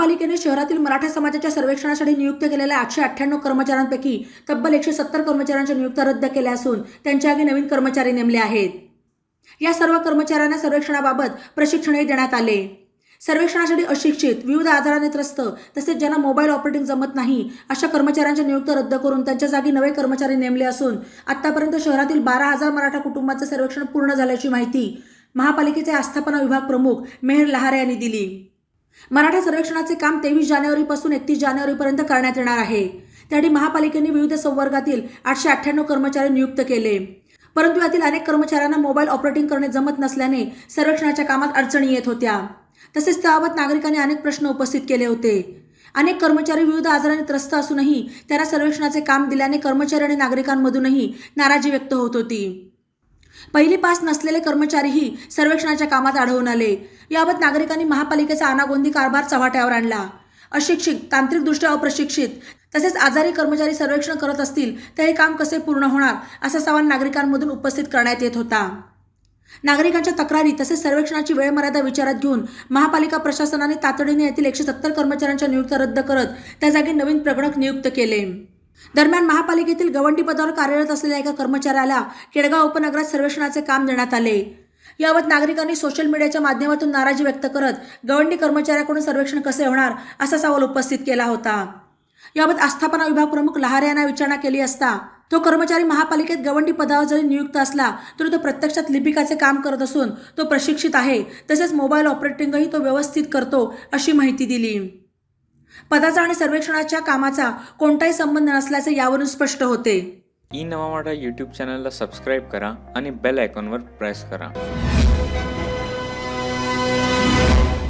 महापालिकेने शहरातील मराठा समाजाच्या सर्वेक्षणासाठी नियुक्त केलेल्या आठशे अठ्ठ्याण्णव कर्मचाऱ्यांपैकी तब्बल एकशे सत्तर कर्मचाऱ्यांच्या नियुक्त्या रद्द केल्या असून त्यांच्या जागी नवीन कर्मचारी नेमले आहेत. या सर्व कर्मचाऱ्यांना सर्वेक्षणाबाबत प्रशिक्षणही देण्यात आले. सर्वेक्षणासाठी अशिक्षित विविध आजाराने त्रस्त तसेच ज्यांना मोबाईल ऑपरेटिंग जमत नाही अशा कर्मचाऱ्यांच्या नियुक्त्या रद्द करून त्यांच्या जागी नवे कर्मचारी नेमले असून आतापर्यंत शहरातील बारा हजार मराठा कुटुंबाचं सर्वेक्षण पूर्ण झाल्याची माहिती महापालिकेचे आस्थापना विभाग प्रमुख मेहर लहारे यांनी दिली. मराठा सर्वेक्षणाचे काम तेवीस जानेवारीपासून एकतीस जानेवारीपर्यंत करण्यात येणार आहे. त्यासाठी महापालिकेने विविध संवर्गातील आठशे अठ्ठ्याण्णव कर्मचारी नियुक्त केले. परंतु यातील अनेक कर्मचाऱ्यांना मोबाईल ऑपरेटिंग करणे जमत नसल्याने सर्वेक्षणाच्या कामात अडचणी येत होत्या. तसेच त्याबाबत नागरिकांनी अनेक प्रश्न उपस्थित केले होते. अनेक कर्मचारी विविध आजाराने त्रस्त असूनही त्यांना सर्वेक्षणाचे काम दिल्याने कर्मचारी आणि नागरिकांमधूनही नाराजी व्यक्त होत होती. पहिली पास नसलेले कर्मचारीही सर्वेक्षणाच्या कामात आढळून आले. याबाबत नागरिकांनी महापालिकेचा अनागोंदी कारभार चव्हाट्यावर आणला. अशिक्षित तांत्रिकदृष्ट्या अप्रशिक्षित तसेच आजारी कर्मचारी सर्वेक्षण करत असतील तर हे काम कसे पूर्ण होणार असा सवाल नागरिकांमधून उपस्थित करण्यात येत होता. नागरिकांच्या तक्रारी तसेच सर्वेक्षणाची वेळमर्यादा विचारात घेऊन महापालिका प्रशासनाने तातडीने येथील एकशे सत्तर कर्मचाऱ्यांच्या नियुक्त्या रद्द करत त्या जागी नवीन प्रगणक नियुक्त केले. दरम्यान महापालिकेतील गवंडी पदावर कार्यरत असलेल्या एका कर्मचाऱ्याला केडगाव उपनगरात सर्वेक्षणाचे काम देण्यात आले. याबाबत नागरिकांनी सोशल मीडियाच्या माध्यमातून नाराजी व्यक्त करत गवंडी कर्मचाऱ्याकडून सर्वेक्षण कसे होणार असा सवाल उपस्थित केला होता. याबाबत आस्थापना विभाग प्रमुख लहारे यांना विचारणा केली असता तो कर्मचारी महापालिकेत गवंडी पदावर जरी नियुक्त असला तरी तो प्रत्यक्षात लिपिकाचे काम करत असून तो प्रशिक्षित आहे तसेच मोबाईल ऑपरेटिंगही तो व्यवस्थित करतो अशी माहिती दिली. पदाचा आणि सर्वेक्षणाच्या कामाचा कोणताही संबंध नसल्याचे यावरून स्पष्ट होते. ई नवा मराठा यूट्यूब चॅनलला सबस्क्राईब करा आणि बेल आयकॉनवर प्रेस करा.